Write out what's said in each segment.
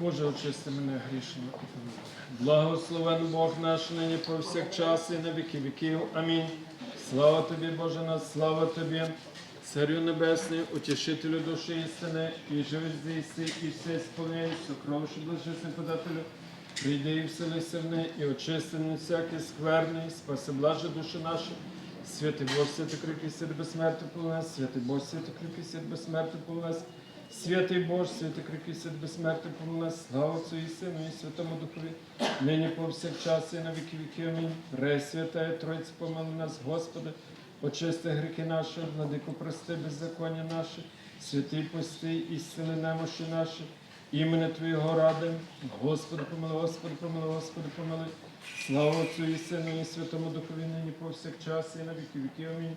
Боже, очисти мене грішно. Благословен Бог наш нині повсякчас і на віки віків. Амінь. Слава тобі, Боже наш, слава тобі, Царю Небесний, утішителю душі істини, і живи здійси, і все сповняй, сокровище блажесне подателю. Прийди і вселися в неї, і очисти не всякий скверний, спаси блаже душі наші. Святий Бог, святий крики, святий безсмертний полнес, святий Бог, святий крики, святий безсмертний полнес. Святий Боже, святий святий безсмертний помилуй, слава Отцю і Сину, і Святому Духові, нині повсякчас і на віки віки. Амінь. Рей святая Тройці, помилуй нас, Господи, очисти гріхи наші, владику прости, беззаконня наші, святий пости і сили немощі наші, імені Твоєго ради, Господи, помилуй, Господи, помилуй, Господи, помилуй. Слава Отцю і Сину, і Святому Духові, нині повсякчас і на віки віки. Амінь.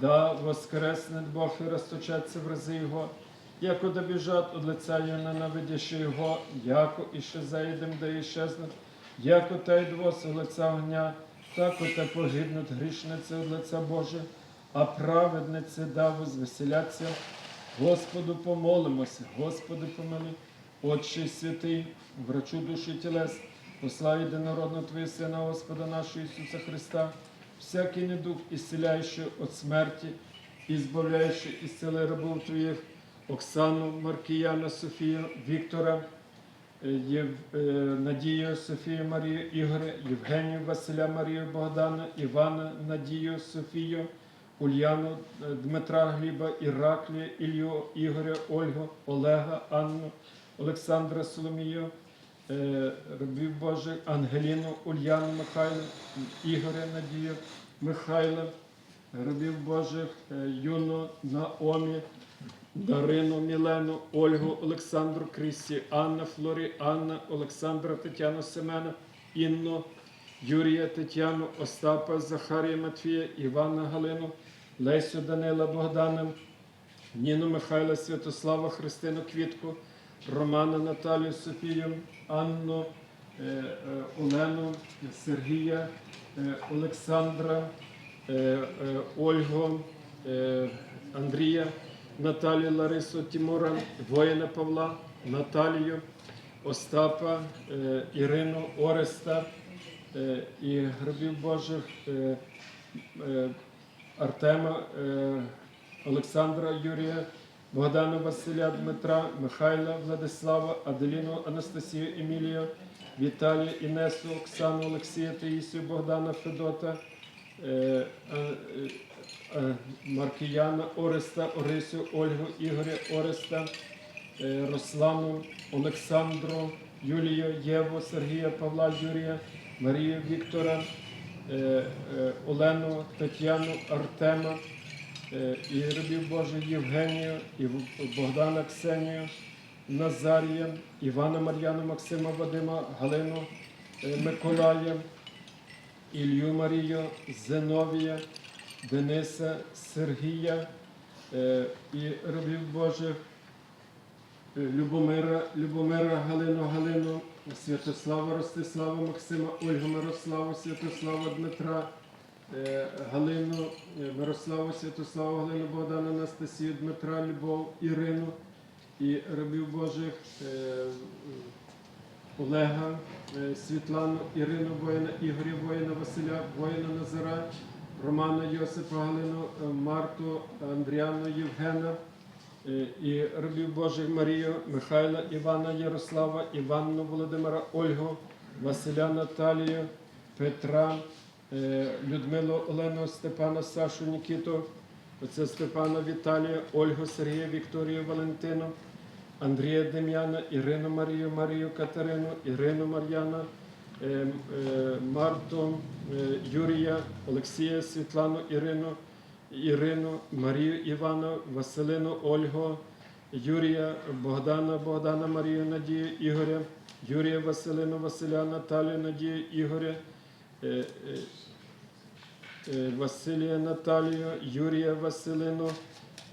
Да воскресне Бог і розточаться в рази Його, яко да біжать од лиця Його, ненавидящи Його, яко і ще заїдем, да і щезнуть, яко та й двоси лиця огня, так оте погибнуть грішниці од лиця Боже, а праведниці да возвеселяться. Господу помолимося, Господи помилуй, Отче святий, врачу душі тілес, послав єдинородного Твого Сина, Господа нашого Ісуса Христа, всякий недуг, ісцеляючий від смерті, і збавляючий із сили рабов Твоїх, Оксану, Маркіяна, Софію, Віктора, е, Єв, е, Надію, Софію, Марію, Ігоря, Євгенію, Василя, Марію, Богдана, Івана, Надію, Софію, Ульяну, е, Дмитра Гліба, Іраклія, Ілью, Ігоря, Ольгу, Олега, Анну, Олександра Соломію, рабів Божих, Ангеліну, Ульяну, Михайло, Ігоря, Надію, Михайла, рабів Божих, е, Юну, Наомі, Дарину, Мілену, Ольгу, Олександру, Крісті, Анна, Флорі, Анна, Олександра, Тетяну, Семена, Інну, Юрія, Тетяну, Остапа, Захарія, Матвія, Івана, Галину, Лесю, Данила, Богдана, Ніну Михайла, Святослава, Христину, Квітку, Романа, Наталію, Софію, Анну, е, е, Олену, Сергія, е, Олександра, Ольгу, Андрія, Наталію, Ларису, Тимура, воїна Павла, Наталію, Остапа, Ірину, Ореста і гробів Божих Артема, Олександра Юрія, Богдана Василя Дмитра, Михайла Владислава, Аделіну Анастасію Емілію, Віталія Інесу, Оксану Олексія Таїсію, Богдана Федота, е, е, е, Маркіяна Ореста, Орисю, Ольгу, Ігоря Ореста, Руслану, Олександру, Юлію, Єву, Сергія, Павла, Юрія, Марію Віктора, Олену, Тетяну, Артема, е, і рабів Божих Євгенію, Богдана Ксенію, Назарія, Івана Мар'яна, Максима Вадима, Галину е, Миколая, Ілью Марію, Зеновія, Дениса, Сергія е, і рабів Божих е, Любомира, Любомира, Галину, Галину, Святослава, Ростислава, Максима, Ольгу Мирославу, Святослава Дмитра, Галину, е, Мирославу, Святославу, Галину, Богдана, Анастасію, Дмитра, Любов, Ірину і рабів Божих е, Олега, е, Світлану, Ірину воїна, Ігоря воїна, Василя, воїна Назара, Романа Йосипа, Галину, е, Марту, Андріану, Євгена е, і рабів Божих Марію, Михайла, Івана, Ярослава, Іванну, Володимира, Ольгу, Василя Наталію, Петра, е, Людмилу, Олену, Степана, Сашу, Нікіту, отця Степана, Віталія, Ольгу, Сергія, Вікторію, Валентину, Андрія Дем'яна, Ірину Марію, Марію Катерину, Ірину Мар'яна, е, е, Марту, е, Юрія, Олексія, Світлану, Ірину, Ірину, Марію Івану, Василину, Ольгу, Юрія, Богдана, Богдана, Марію, Надію, Ігоря, Юрія Василину, Василя, Наталію, Надію, Ігоря, е, е, е, Василія Наталію, Юрія Василину,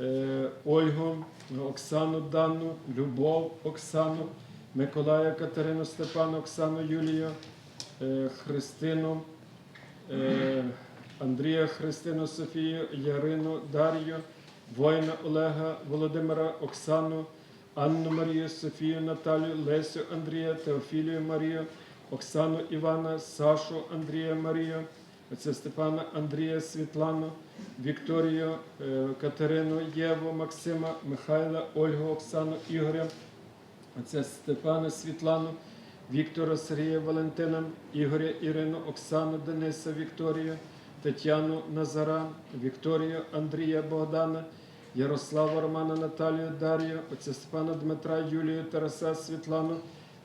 е, Ольгу, Оксану Данну, Любов Оксану, Миколая Катерину, Степану, Оксану Юлію, е, Христину, е, Андрія Христину, Софію, Ярину, Дар'ю, воїна Олега, Володимира, Оксану, Анну Марію, Софію, Наталію, Лесю Андрія, Теофілію Марію, Оксану Івана, Сашу Андрія Марію, отця Степана Андрія Світлану, Вікторію, е, Катерину, Єву, Максима, Михайла, Ольгу, Оксану, Ігоря, отця Степана Світлану, Віктора Сергія Валентина, Ігоря Ірину, Оксану Дениса, Вікторію, Тетяну Назара, Вікторію Андрія Богдана, Ярослава Романа Наталію Дар'ю, отця Степана Дмитра, Юлію Тараса Світлану,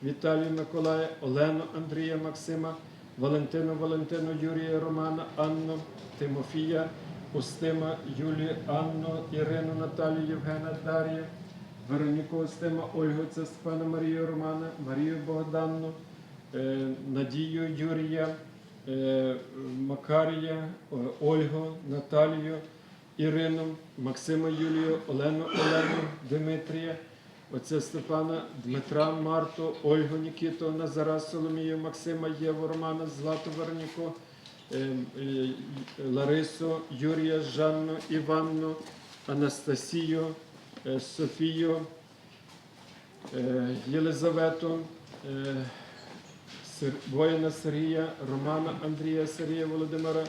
Віталію Миколая, Олену Андрія Максима, Валентину Валентину Юрія Романа, Анну, Тимофія, Устима, Юлію, Анну, Ірину Наталію, Євгена Дар'ю, Вероніку Устима, Ольгу це Марію Романа, Марію Богданну, е, Надію Юрія, е, Макарія, е, Ольгу, Наталію, Ірину, Максима Юлію, Олену Олену, Дмитрія, отця Степана, Дмитра, Марту, Ольгу Нікіту, Назара, Соломію, Максима, Єву, Романа, Злату Вероніку, е, е, Ларису, Юрія, Жанну, Іванну, Анастасію, е, Софію, е, Єлизавету, воїна Сергія, Романа Андрія, Сергія Володимира,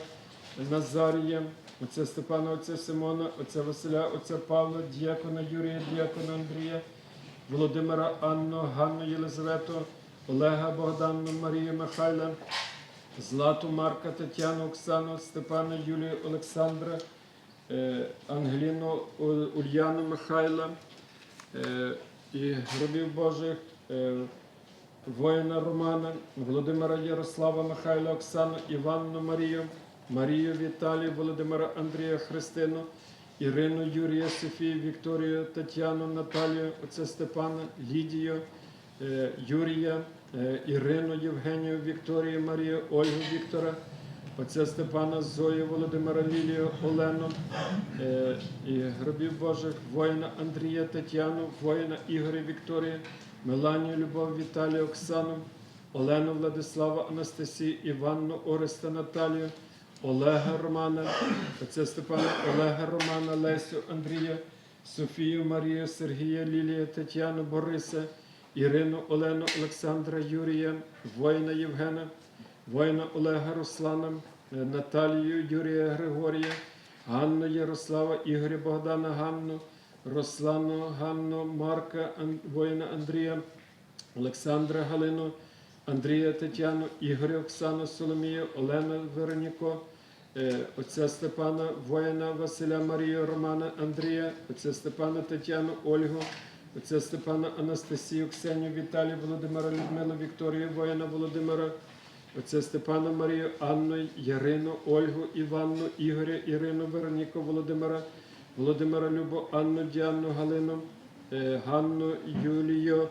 Назарія, отця Степана, отця Симона, отця Василя, отця Павла, діякона Юрія, діякона Андрія, Володимира Анну, Ганну Єлизавету, Олега Богдану, Марію Михайла, Злату Марка, Тетяну, Оксану, Степана, Юлію, Олександра, е, Ангеліну, Ульяну Михайла е, і гробів Божих. е, воїна Романа, Володимира Ярослава, Михайла, Оксану, Іванну Марію, Марію Віталію, Володимира Андрія Христину, Ірину Юрія, Софію, Вікторію, Тетяну, Наталію, отця Степана, Лідію, е, Юрія, е, Ірину, Євгенію, Вікторію, Марію, Ольгу Віктора, отця Степана, Зою, Володимира Лілію, Олену е, і гробів Божих, воїна Андрія, Тетяну, воїна Ігоря Вікторія, Меланію, Любов, Віталію, Оксану, Олену, Владислава, Анастасію, Іванну, Ореста, Наталію, Олега Романа, отця Степана, Олега Романа, Лесю, Андрія, Софію, Марію, Сергія, Лілія, Тетяну, Бориса, Ірину, Олену, Олександра, Юрія, воїна Євгена, воїна Олега Руслана, Наталію, Юрія Григорія, Ганну Ярослава, Ігоря Богдана, Ганну, Руслану, Ганну, Марка, воїна Андрія, Олександра Галину, Андрія Тетяну, Ігоря Оксану, Соломію, Олену Вероніко, е, отця Степана, воїна Василя Марію, Романа Андрія, отця Степана Тетяну, Ольгу, отця Степана Анастасію, Ксенію, Віталію, Володимира, Людмилу, Вікторію, воїна Володимира, отця Степана Марію, Анну, Ярину, Ольгу, Іванну, Ігоря, Ірину, Вероніку, Володимира, Володимира Любу, Анну, Діану, Галину, е, Ганну, Юлію,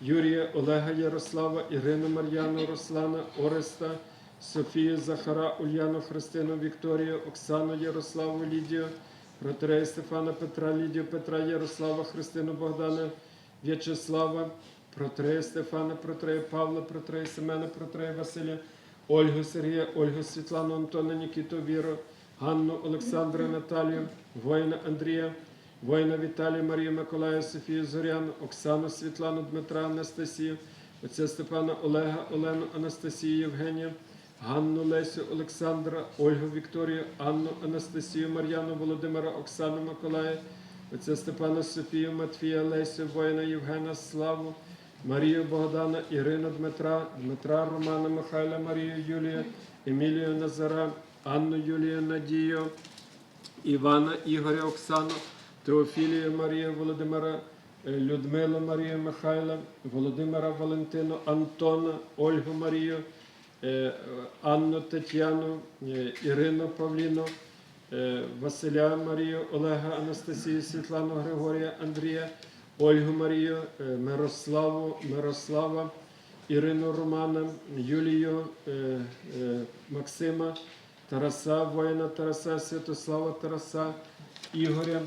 Юрія, Олега Ярослава, Ірину Мар'яну, Руслана, Ореста, Софію, Захара, Ульяну, Христину, Вікторію, Оксану, Ярославу, Лідію, Протерея Стефана, Петра, Лідію, Петра, Ярослава, Христину, Богдана, В'ячеслава, Протрея Стефана, Протрея Павла, Протрея Семена, Протрея Василя, Ольгу Сергія, Ольгу Світлану, Антона, Нікіту, Віру, Ганну, Олександра, Наталію, воїна Андрія, воїна Віталія, Марію, Миколая, Софію, Зоряну, Оксану, Світлану, Дмитра, Анастасію, отця Степана, Олега, Олену, Анастасію, Євгенія, Ганну, Лесю, Олександра, Ольгу, Вікторію, Анну, Анастасію, Мар'яну, Володимира, Оксану, Миколая, отця Степана, Софію, Матфія, Лесю, воїна Євгена, Славу, Марію Богдана, Ірину Дмитра, Дмитра Романа, Михайла, Марію Юлію, Емілію Назара, Анну Юлію Надію, Івана Ігоря Оксану, Теофілію Марію Володимира, е, Людмилу Марію Михайла, Володимира Валентину, Антона, Ольгу Марію, е, Анну Тетяну, е, Ірину Павліну, Василя Марію, Олега Анастасію, Світлану Григорія, Андрія, Ольгу Марію, Мирославу, Мирослава, Ірину Романа, Юлію Максима, Тараса, воїна Тараса, Святослава Тараса, Ігоря,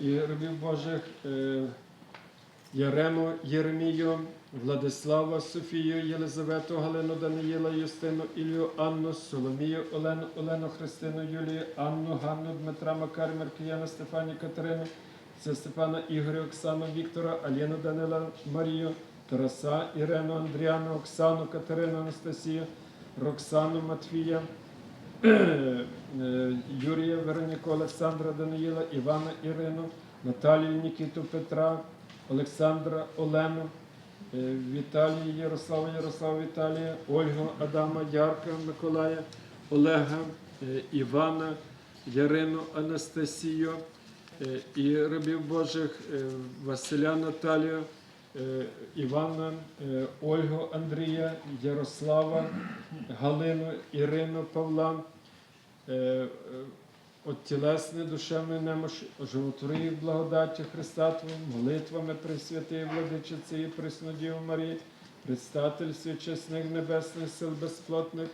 і рабів Божих. Е, Ярему, Єремію, Владислава, Софію, Єлизавету, Галину, Даниїла, Юстину, Ілію, Анну, Соломію, Олену, Олену, Христину, Юлію, Анну, Ганну, Дмитра, Макар, Маркіяна, Стефані, Катерину, це Степана, Ігоря, Оксану, Віктора, Аліну, Данила, Марію, Тараса, Ірену, Андріану, Оксану, Катерину, Анастасію, Роксану, Матвія, е, Юрія, Вероніку, Олександра, Даниїла, Івана, Ірину, Наталію, Нікіту, Петра, Олександра, Олену, е, Віталія, Ярослава, Ярослава, Віталія, Ольгу, Адама, Ярка, Миколая, Олега, е, Івана, Ярину, Анастасію е, і рабів Божих е, Василя Наталію, е, Івана, е, Ольгу, Андрія, Ярослава, Галину, Ірину, Павла. Е, е, от тілесне, душевне немощ, оживотвори їх благодаті Христа Твого, молитвами Пресвятої Владичиці і Преснодіву Марії, предстательстві чесних небесних сил безплотних,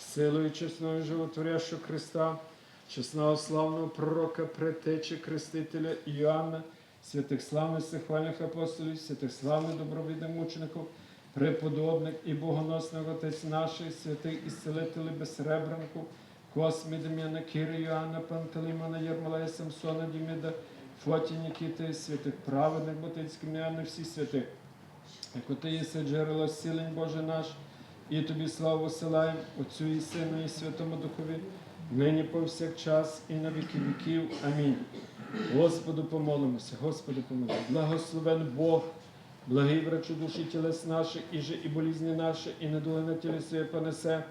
силою чесної животворящого Христа, чесного славного пророка, предтечі Крестителя Іоанна, святих славних сихвальних апостолів, святих славних добровідних мучеників, преподобних і богоносних отець наших, святих ісцелителів безсребранку, Космі, Дем'яна, Кири, Йоанна, Пантелеймона, Єрмолая, Самсона, Діміда, Фоті, Нікіти, святих праведних, Ботицьких, Міяни, всіх святих. Як ти єси джерело зцілень Боже наш, і тобі славу посилаємо Отцю і Сину, і Святому Духові, нині повсякчас і на віки віків. Амінь. Господу помолимося, Господу помолимося. Благословен Бог, благий врачу душі тілес наших, і же і болізні наші, і недуги на тілі своє понесе.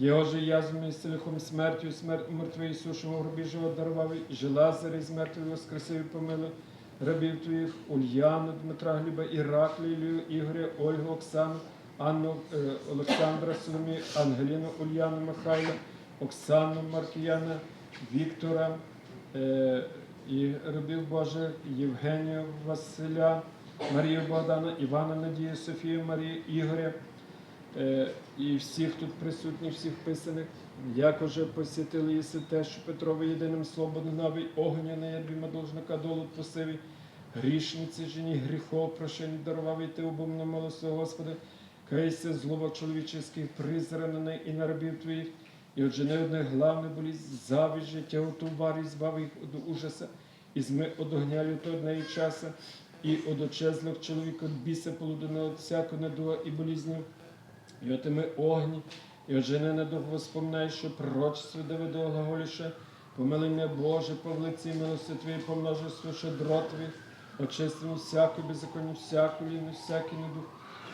Його же язвами і лихом смертю, смерть мертвий сушимо в гробі живот дарував, же Лазар із мертвих воскресив і помилуй рабів твоїх, Ульяну, Дмитра Гліба, Іраклі, Ілію, Ігоря, Ольгу, Оксану, Анну, е, Олександра, Соломію, Ангеліну, Ульяну, Михайла, Оксану, Маркіяна, Віктора, е, і рабів Божих, Євгенію, Василя, Марію Богдана, Івана Надію, Софію, Марію, Ігоря, Е, і всіх тут присутніх, всіх писаних, як уже посітили єси те, що Петрові єдиним словом навий огняний, я двіма должника долу посиві, грішниці жені, гріхов, прошень дарував і ти обумно милости, Господи, кайся злоба чоловічих призранений і на рабів твоїх, і отже не одне главне болість, завість життя, оту варі, збави їх від ужаса, і зми од огня люто однеї часа, і од очезлих чоловік від біса полудене от всякого недуга і болізні, і отими огні, і ожени на дух воспоминай, що пророчество Давида глаголіше, помили мене Боже, по лиці милости Твої, по множеству щедро Твоїх, очистимо всяку беззаконні, всяку ліну, всякий недух,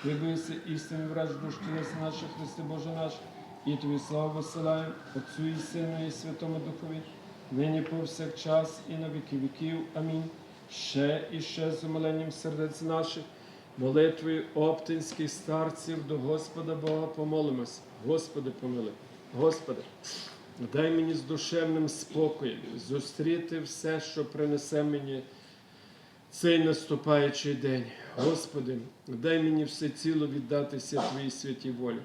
вибився істинний враж душ тілес наших, Христи Боже наш, і Тобі славу висилаємо, Отцю і Сину, і Святому Духові, нині повсякчас і на віки віків. Амінь. Ще і ще з умиленням сердець наших, молитвою оптинських старців до Господа Бога помолимось. Господи, помили. Господи, дай мені з душевним спокоєм зустріти все, що принесе мені цей наступаючий день. Господи, дай мені все ціло віддатися Твоїй святій волі.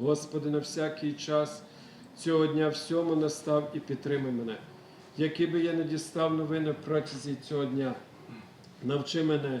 Господи, на всякий час цього дня всьому настав і підтримай мене. Які би я не дістав новини протязі цього дня, навчи мене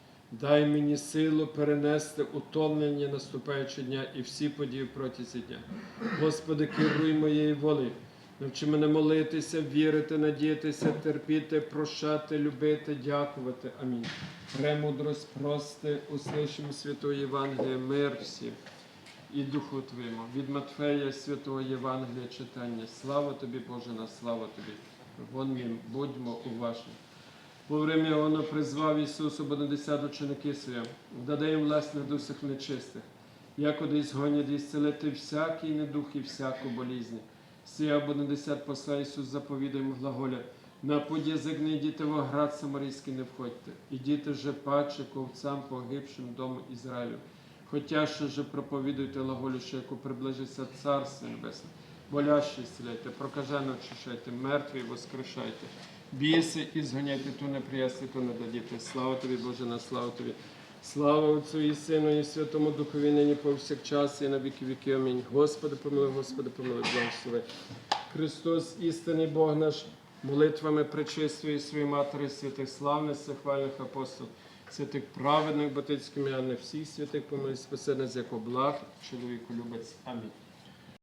дай мені силу перенести утомлення наступаючого дня і всі події протязі дня. Господи, керуй моєю волею. Навчи мене молитися, вірити, надіятися, терпіти, прощати, любити, дякувати. Амінь. Премудрость прости, услышимо Святої Євангелія, мир всім і Духу Твоєму. Від Матфея Святого Євангелія читання. Слава Тобі, Боже, на слава Тобі. Вон ми будьмо уважні. Во время Іона призвав Ісусу бо на десят учеників своїм, даде їм власне до всіх нечистих. як одись гонять і зцілити всякий недух і всяку болізнь. Сія буде десят посла Ісус заповідаємо глаголя. На путь язик не йдіте в оград самарійський не входьте. Ідіте же паче ковцам погибшим дому Ізраїлю. Хотя що же проповідуйте глаголю, що яку приближиться Царство Небесне. Болящі зціляйте, прокажено очищайте, мертві воскрешайте. Біси і зганяйте, то не приясти, то не дадіте. Слава тобі, Боже, на славу тобі. Слава Отцю і Сину, і Святому Духові, нині повсякчас, і на віки віки. Амінь. Господи, помилуй, Господи, помилуй, благослови. Христос, істинний Бог наш, молитвами пречистої своєї Матері, святих славних, хвальних апостол, святих праведних батицьких ім'я, всіх святих помилуй, спаси нас, як облаг, чоловіку любець. Амінь.